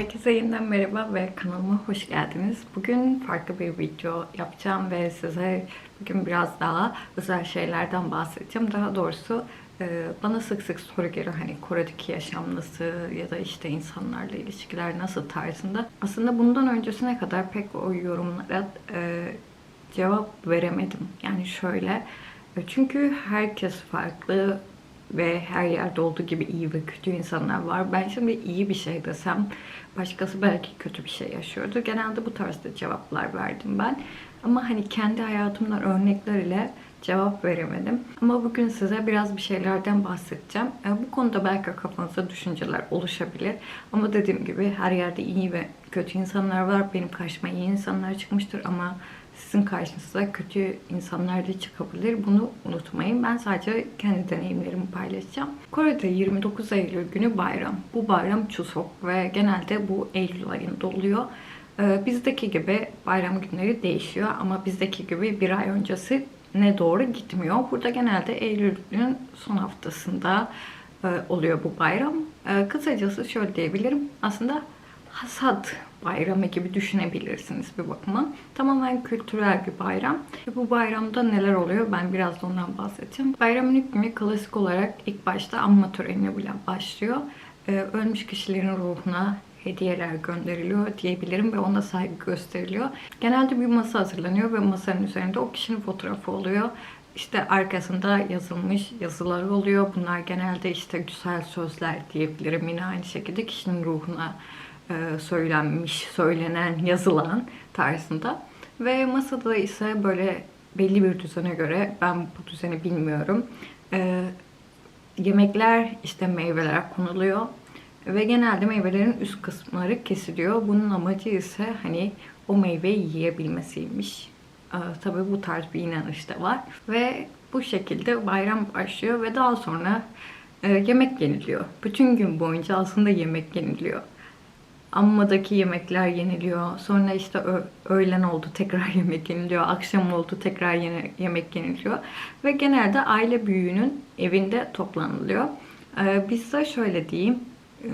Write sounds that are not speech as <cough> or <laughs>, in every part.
Herkese yeniden merhaba ve kanalıma hoş geldiniz. Bugün farklı bir video yapacağım ve size bugün biraz daha özel şeylerden bahsedeceğim. Daha doğrusu e, bana sık sık soru geliyor hani Kore'deki yaşam nasıl ya da işte insanlarla ilişkiler nasıl tarzında. Aslında bundan öncesine kadar pek o yorumlara e, cevap veremedim. Yani şöyle e, çünkü herkes farklı ve her yerde olduğu gibi iyi ve kötü insanlar var. Ben şimdi iyi bir şey desem başkası belki kötü bir şey yaşıyordu. Genelde bu tarzda cevaplar verdim ben. Ama hani kendi hayatımdan örnekler ile cevap veremedim. Ama bugün size biraz bir şeylerden bahsedeceğim. E, Bu konuda belki kafanızda düşünceler oluşabilir. Ama dediğim gibi her yerde iyi ve kötü insanlar var. Benim karşıma iyi insanlar çıkmıştır ama sizin karşınıza kötü insanlar da çıkabilir. Bunu unutmayın. Ben sadece kendi deneyimlerimi paylaşacağım. Kore'de 29 Eylül günü bayram. Bu bayram Chuseok ve genelde bu Eylül ayında oluyor. Ee, bizdeki gibi bayram günleri değişiyor ama bizdeki gibi bir ay öncesi ne doğru gitmiyor. Burada genelde Eylül'ün son haftasında e, oluyor bu bayram. E, kısacası şöyle diyebilirim. Aslında hasat bayramı gibi düşünebilirsiniz bir bakıma. Tamamen kültürel bir bayram. Ve bu bayramda neler oluyor ben biraz da ondan bahsedeceğim. Bayramın ilk günü klasik olarak ilk başta anma töreniyle başlıyor. Ee, ölmüş kişilerin ruhuna hediyeler gönderiliyor diyebilirim ve ona saygı gösteriliyor. Genelde bir masa hazırlanıyor ve masanın üzerinde o kişinin fotoğrafı oluyor. İşte arkasında yazılmış yazılar oluyor. Bunlar genelde işte güzel sözler diyebilirim. Yine aynı şekilde kişinin ruhuna söylenmiş, söylenen, yazılan tarzında. Ve masada ise böyle belli bir düzene göre, ben bu düzeni bilmiyorum, e, yemekler, işte meyveler konuluyor. Ve genelde meyvelerin üst kısımları kesiliyor. Bunun amacı ise hani o meyveyi yiyebilmesiymiş. Ee, tabii bu tarz bir inanış da var. Ve bu şekilde bayram başlıyor ve daha sonra e, yemek yeniliyor. Bütün gün boyunca aslında yemek yeniliyor. Ammadaki yemekler yeniliyor. Sonra işte öğlen oldu tekrar <laughs> yemek yeniliyor. Akşam oldu tekrar yemek yeniliyor. Ve genelde aile büyüğünün evinde toplanılıyor. Ee, bizde şöyle diyeyim. e,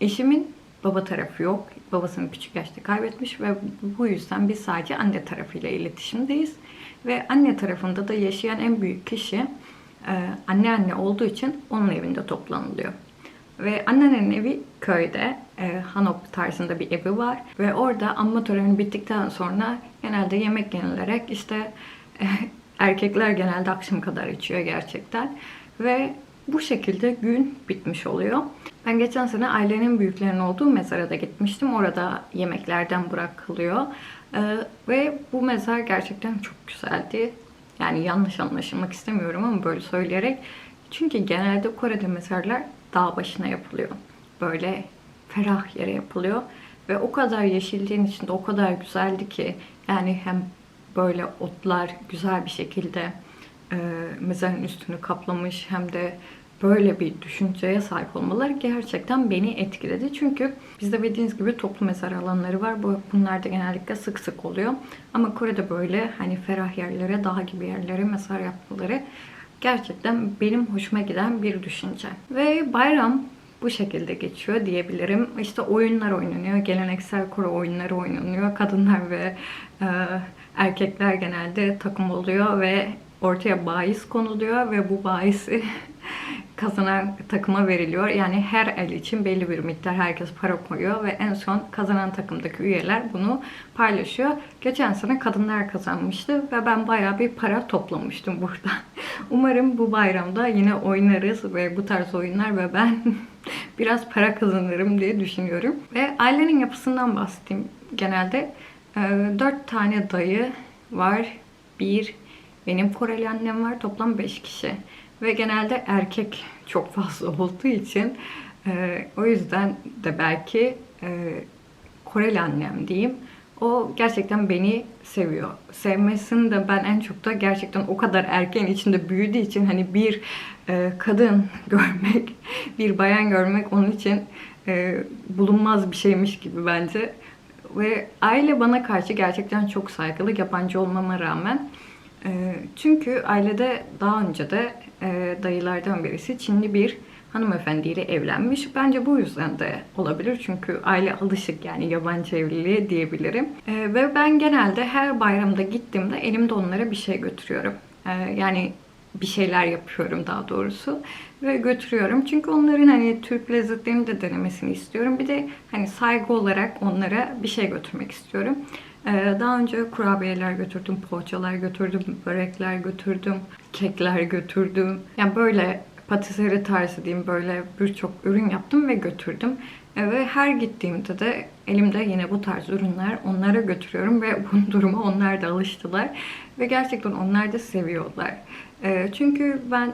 Eşimin baba tarafı yok. Babasını küçük yaşta kaybetmiş ve bu yüzden biz sadece anne tarafıyla iletişimdeyiz. Ve anne tarafında da yaşayan en büyük kişi e, anneanne olduğu için onun evinde toplanılıyor. Ve anneannenin evi köyde. E, Hanok tarzında bir evi var. Ve orada anma töreni bittikten sonra genelde yemek yenilerek işte e, <laughs> erkekler genelde akşam kadar içiyor gerçekten. Ve bu şekilde gün bitmiş oluyor. Ben geçen sene ailenin büyüklerinin olduğu mezara da gitmiştim. Orada yemeklerden bırakılıyor. E, ve bu mezar gerçekten çok güzeldi. Yani yanlış anlaşılmak istemiyorum ama böyle söyleyerek. Çünkü genelde Kore'de mezarlar dağ başına yapılıyor. Böyle ferah yere yapılıyor. Ve o kadar yeşilliğin içinde o kadar güzeldi ki yani hem böyle otlar güzel bir şekilde e, mezarın üstünü kaplamış hem de böyle bir düşünceye sahip olmaları gerçekten beni etkiledi. Çünkü bizde bildiğiniz gibi toplu mezar alanları var. Bu Bunlar da genellikle sık sık oluyor. Ama Kore'de böyle hani ferah yerlere, dağ gibi yerlere mezar yapmaları gerçekten benim hoşuma giden bir düşünce. Ve bayram bu şekilde geçiyor diyebilirim. İşte oyunlar oynanıyor. Geleneksel Kore oyunları oynanıyor. Kadınlar ve e, erkekler genelde takım oluyor ve ortaya bahis konuluyor ve bu bahisi <laughs> kazanan takıma veriliyor. Yani her el için belli bir miktar herkes para koyuyor ve en son kazanan takımdaki üyeler bunu paylaşıyor. Geçen sene kadınlar kazanmıştı ve ben bayağı bir para toplamıştım <laughs> burada. Umarım bu bayramda yine oynarız ve bu tarz oyunlar ve ben <laughs> biraz para kazanırım diye düşünüyorum. Ve ailenin yapısından bahsedeyim genelde. Ee, Dört tane dayı var. Bir benim Koreli annem var. Toplam 5 kişi. Ve genelde erkek çok fazla <laughs> olduğu için e, o yüzden de belki e, Koreli annem diyeyim. O gerçekten beni seviyor. Sevmesini de ben en çok da gerçekten o kadar erkeğin içinde büyüdüğü için hani bir e, kadın <laughs> görmek, bir bayan görmek onun için e, bulunmaz bir şeymiş gibi bence. Ve aile bana karşı gerçekten çok saygılı, yabancı olmama rağmen. E, çünkü ailede daha önce de e, dayılardan birisi Çinli bir hanımefendiyle evlenmiş. Bence bu yüzden de olabilir. Çünkü aile alışık yani yabancı evliliğe diyebilirim. Ee, ve ben genelde her bayramda gittiğimde elimde onlara bir şey götürüyorum. Ee, yani bir şeyler yapıyorum daha doğrusu ve götürüyorum. Çünkü onların hani Türk lezzetlerini de denemesini istiyorum. Bir de hani saygı olarak onlara bir şey götürmek istiyorum. Ee, Daha önce kurabiyeler götürdüm, poğaçalar götürdüm, börekler götürdüm, kekler götürdüm. Yani böyle patisserie tarzı diyeyim böyle birçok ürün yaptım ve götürdüm. Ee, Ve her gittiğimde de elimde yine bu tarz ürünler onlara götürüyorum ve <laughs> bu duruma onlar da alıştılar. Ve gerçekten onlar da seviyorlar. Ee, Çünkü ben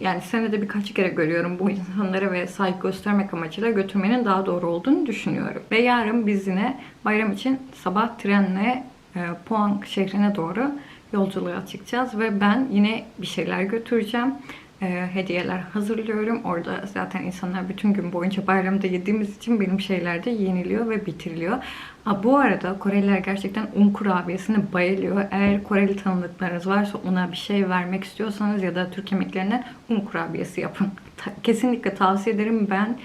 yani senede birkaç kere görüyorum bu insanlara ve saygı göstermek amacıyla götürmenin daha doğru olduğunu düşünüyorum. Ve yarın biz yine bayram için sabah trenle e, Puan şehrine doğru yolculuğa çıkacağız ve ben yine bir şeyler götüreceğim. E, hediyeler hazırlıyorum. Orada zaten insanlar bütün gün boyunca bayramda yediğimiz için benim şeyler de yeniliyor ve bitiriliyor. Aa, bu arada Koreliler gerçekten un kurabiyesine bayılıyor. Eğer Koreli tanıdıklarınız varsa ona bir şey vermek istiyorsanız ya da Türk yemeklerinden un kurabiyesi yapın. Ta- Kesinlikle tavsiye ederim. Ben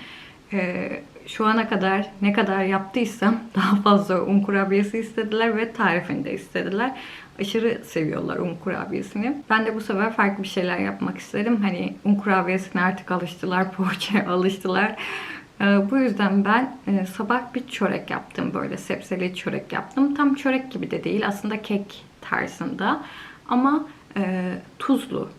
e, şu ana kadar ne kadar yaptıysam <laughs> daha fazla un kurabiyesi istediler ve tarifini de istediler. Aşırı seviyorlar un kurabiyesini. Ben de bu sefer farklı bir şeyler yapmak istedim. Hani un kurabiyesine artık alıştılar, <laughs> poğaçaya alıştılar. Ee, Bu yüzden ben e, sabah bir çörek yaptım. Böyle sebzeli çörek yaptım. Tam çörek gibi de değil. Aslında kek tarzında. Ama e, tuzlu.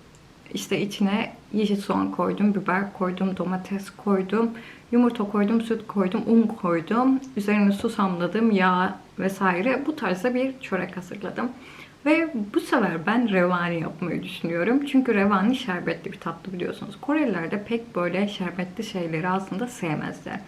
İşte içine yeşil soğan koydum, biber koydum, domates koydum, yumurta koydum, süt koydum, un koydum. Üzerine susamladım, yağ vesaire. Bu tarzda bir çörek hazırladım. Ve bu sefer ben revani yapmayı düşünüyorum. Çünkü revani şerbetli bir tatlı biliyorsunuz. Koreliler de pek böyle şerbetli şeyleri aslında sevmezler.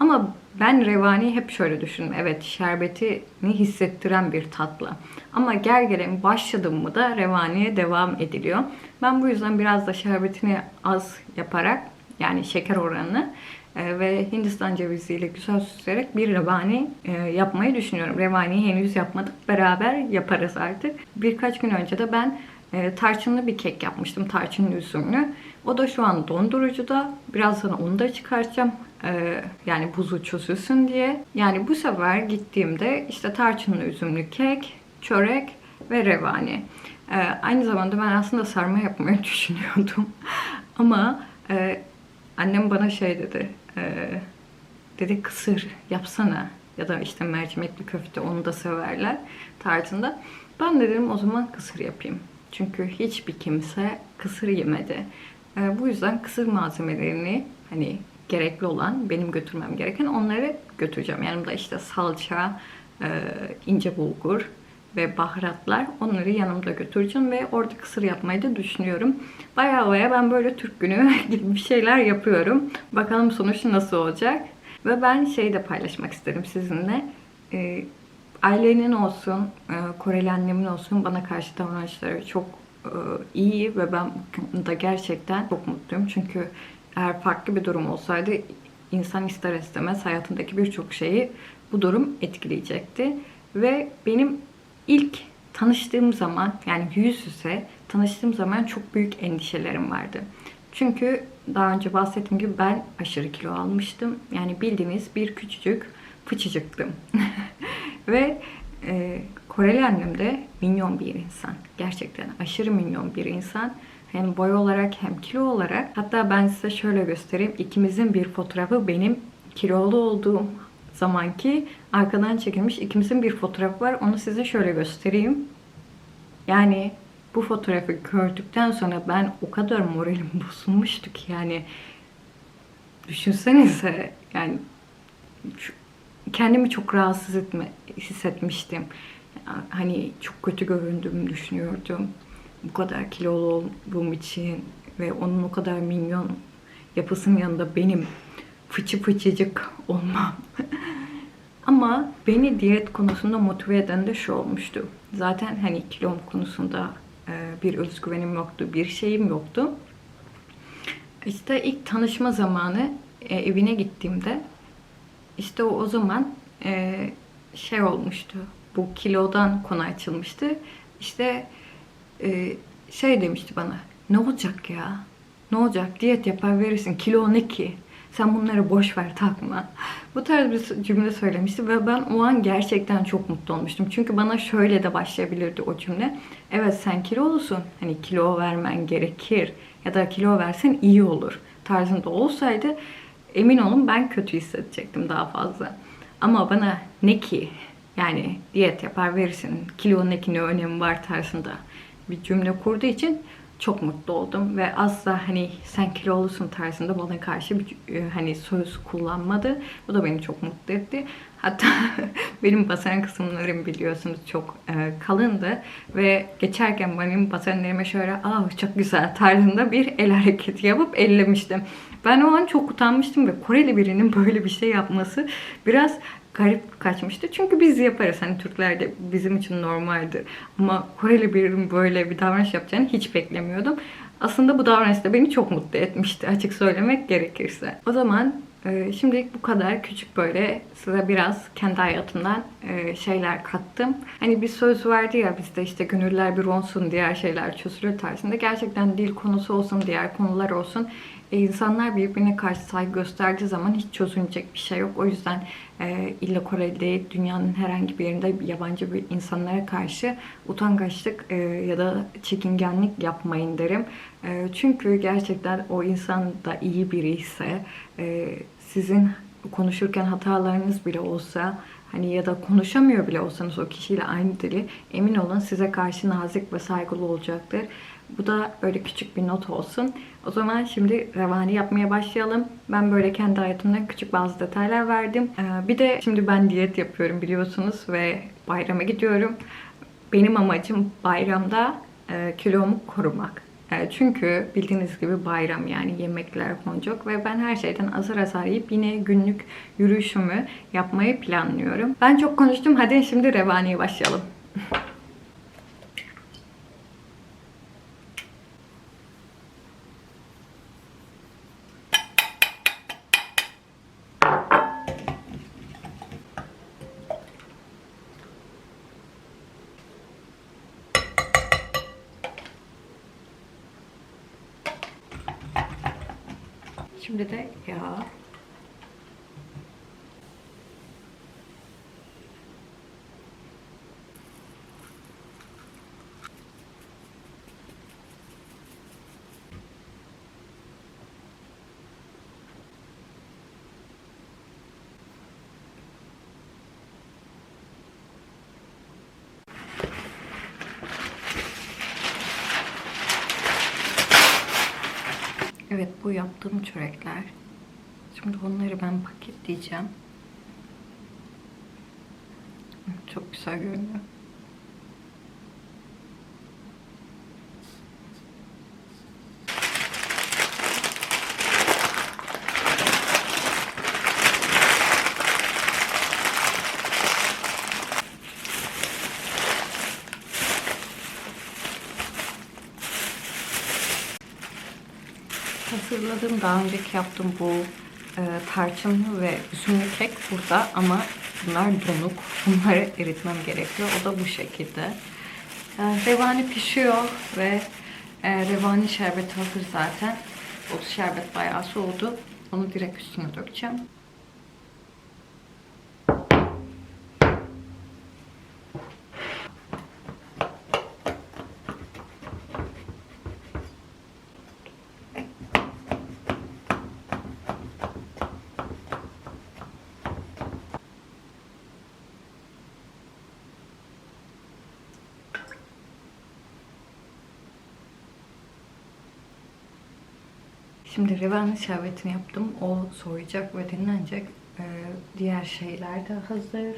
Ama ben revani hep şöyle düşündüm. Evet şerbetini hissettiren bir tatlı. Ama gel gelelim başladım mı da revaniye devam ediliyor. Ben bu yüzden biraz da şerbetini az yaparak yani şeker oranını ve Hindistan ceviziyle güzel süsleyerek bir revani e, yapmayı düşünüyorum. Revaniyi henüz yapmadık. Beraber yaparız artık. Birkaç gün önce de ben e, tarçınlı bir kek yapmıştım. Tarçınlı üzümlü. O da şu an dondurucuda. Birazdan onu da çıkartacağım. E, yani buzu çözülsün diye. Yani bu sefer gittiğimde işte tarçınlı üzümlü kek, çörek ve revani. E, aynı zamanda ben aslında sarma yapmayı <laughs> düşünüyordum. Ama e, annem bana şey dedi. E, dedi kısır yapsana. Ya da işte mercimekli köfte onu da severler tarzında. Ben de dedim o zaman kısır yapayım. Çünkü hiçbir kimse kısır yemedi. E, bu yüzden kısır malzemelerini hani gerekli olan benim götürmem gereken onları götüreceğim. Yanımda işte salça, e, ince bulgur ve baharatlar onları yanımda götüreceğim ve orada kısır yapmayı da düşünüyorum. Baya baya ben böyle Türk günü <laughs> gibi bir şeyler yapıyorum. Bakalım sonuç nasıl olacak. Ve ben şey de paylaşmak isterim sizinle. E, ailenin olsun, e, Koreli annemin olsun bana karşı davranışları çok e, iyi ve ben da gerçekten çok mutluyum. Çünkü eğer farklı bir durum olsaydı insan ister istemez hayatındaki birçok şeyi bu durum etkileyecekti. Ve benim ilk tanıştığım zaman yani yüz yüze tanıştığım zaman çok büyük endişelerim vardı. Çünkü daha önce bahsettiğim gibi ben aşırı kilo almıştım. Yani bildiğiniz bir küçücük fıçıcıktım. <laughs> Ve e, Koreli annem de minyon bir insan. Gerçekten aşırı minyon bir insan. Hem boy olarak hem kilo olarak. Hatta ben size şöyle göstereyim. İkimizin bir fotoğrafı benim kilolu olduğum zamanki arkadan çekilmiş ikimizin bir fotoğrafı var. Onu size şöyle göstereyim. Yani bu fotoğrafı gördükten sonra ben o kadar moralim <laughs> bozulmuştu ki yani düşünsenize yani kendimi çok rahatsız etme, hissetmiştim. Hani çok kötü göründüğümü düşünüyordum. Bu kadar kilolu olduğum için ve onun o kadar minyon yapısının yanında benim fıçı fıçıcık <laughs> olmam. Ama beni diyet konusunda motive eden de şu olmuştu. Zaten hani kilom konusunda e, bir özgüvenim yoktu, bir şeyim yoktu. İşte ilk tanışma zamanı e, evine gittiğimde işte o, o zaman e, şey olmuştu. Bu kilodan konu açılmıştı. İşte şey demişti bana. Ne olacak ya? Ne olacak? Diyet yapar verirsin. Kilo ne ki? Sen bunları boş ver takma. Bu tarz bir cümle söylemişti ve ben o an gerçekten çok mutlu olmuştum. Çünkü bana şöyle de başlayabilirdi o cümle. Evet sen kilolusun. Hani kilo vermen gerekir. Ya da kilo versen iyi olur. Tarzında olsaydı emin olun ben kötü hissedecektim daha fazla. Ama bana ne ki? Yani diyet yapar verirsin. Kilo ne ne önemi var tarzında bir cümle kurduğu için çok mutlu oldum ve asla hani sen kilolusun tarzında bana karşı bir e, hani söz kullanmadı. Bu da beni çok mutlu etti. Hatta <laughs> benim basen kısımlarım biliyorsunuz çok e, kalındı ve geçerken benim basenlerime şöyle aa çok güzel tarzında bir el <laughs> hareketi yapıp ellemiştim. Ben o an çok utanmıştım ve Koreli birinin <laughs> böyle bir şey yapması biraz garip kaçmıştı. Çünkü biz yaparız. Hani Türklerde bizim için normaldir. Ama Koreli birinin böyle bir davranış yapacağını hiç beklemiyordum. Aslında bu davranış da beni çok mutlu etmişti açık söylemek gerekirse. O zaman şimdilik bu kadar küçük böyle size biraz kendi hayatımdan e, şeyler kattım. Hani bir söz vardı ya bizde işte gönüller bir olsun diğer şeyler çözülür tarzında. Gerçekten dil konusu olsun diğer konular olsun e, insanlar birbirine karşı saygı gösterdiği zaman hiç çözülecek bir şey yok. O yüzden e, illa Koreli değil, dünyanın herhangi bir yerinde yabancı bir insanlara karşı utangaçlık ya da çekingenlik yapmayın derim. Çünkü gerçekten o insan da iyi biri ise sizin konuşurken hatalarınız bile olsa hani ya da konuşamıyor bile olsanız o kişiyle aynı dili emin olun size karşı nazik ve saygılı olacaktır. Bu da böyle küçük bir not olsun. O zaman şimdi revani yapmaya başlayalım. Ben böyle kendi hayatımdan küçük bazı detaylar verdim. Ee, bir de şimdi ben diyet yapıyorum biliyorsunuz ve bayrama gidiyorum. Benim amacım bayramda e, kilomu korumak. E, çünkü bildiğiniz gibi bayram yani yemekler konacak ve ben her şeyden azar azar yiyip yine günlük yürüyüşümü yapmayı planlıyorum. Ben çok konuştum. Hadi şimdi revaniye başlayalım. <laughs> Şimdi de yağ. Evet bu yaptığım çörekler. Şimdi onları ben paketleyeceğim. Çok güzel görünüyor. Hazırladığım daha önceki yaptığım bu e, tarçınlı ve üzümlü kek burada ama bunlar donuk. <laughs> Bunları eritmem gerekiyor. O da bu şekilde. E, revani pişiyor ve e, revani şerbeti hazır zaten. O şerbet bayağı soğudu. Onu direkt üstüne dökeceğim. Şimdi revani şerbetini yaptım. O soğuyacak ve dinlenecek. Ee, diğer şeyler de hazır.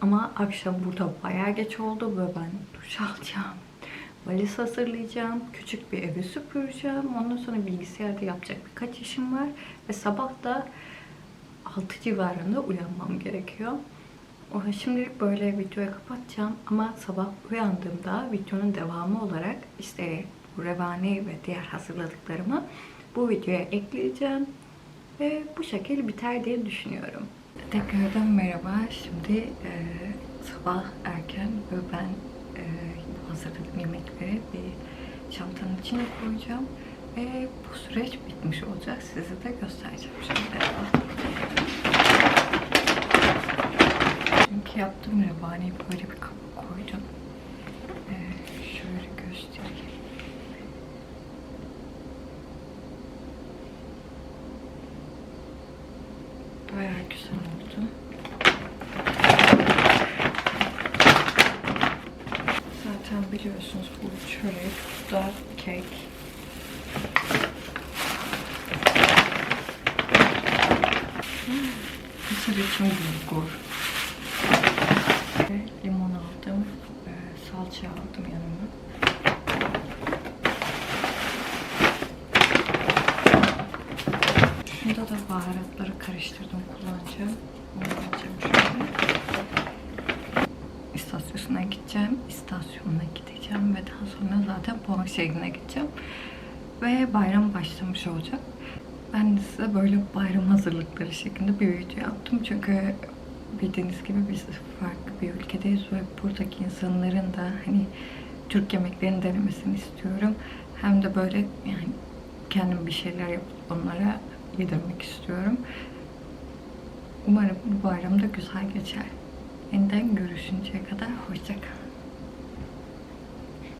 Ama akşam burada bayağı geç oldu ve ben duş alacağım. Valiz hazırlayacağım. Küçük bir evi süpüreceğim. Ondan sonra bilgisayarda yapacak birkaç işim var. Ve sabah da 6 civarında uyanmam gerekiyor. O şimdilik böyle videoyu kapatacağım ama sabah uyandığımda videonun devamı olarak işte revani ve diğer hazırladıklarımı bu videoya ekleyeceğim. Ve bu şekilde biter diye düşünüyorum. Tekrardan merhaba. Şimdi e, sabah erken ve ben e, hazırladığım yemekleri bir çantanın içine koyacağım. Ve bu süreç bitmiş olacak. Size de göstereceğim şimdi. Çünkü yaptığım revaniyi böyle bir kaba koydum. Ee, şöyle göstereyim. Bayağı güzel oldu. Zaten biliyorsunuz bu çörek, da kek. Mısır için bulgur. Limon aldım. Ee, salça aldım yanıma. Şunda da baharatları karıştırdım kullanacağım. Onu yapacağım şöyle. İstasyonuna gideceğim. İstasyonuna gideceğim ve daha sonra zaten puan şehrine gideceğim. Ve bayram başlamış olacak. Ben de size böyle bayram hazırlıkları şeklinde bir video yaptım. Çünkü bildiğiniz gibi biz farklı bir ülkedeyiz ve buradaki insanların da hani Türk yemeklerini denemesini istiyorum. Hem de böyle yani kendim bir şeyler yapıp onlara yedirmek istiyorum. Umarım bu bayram da güzel geçer. Yeniden görüşünceye kadar hoşçakalın.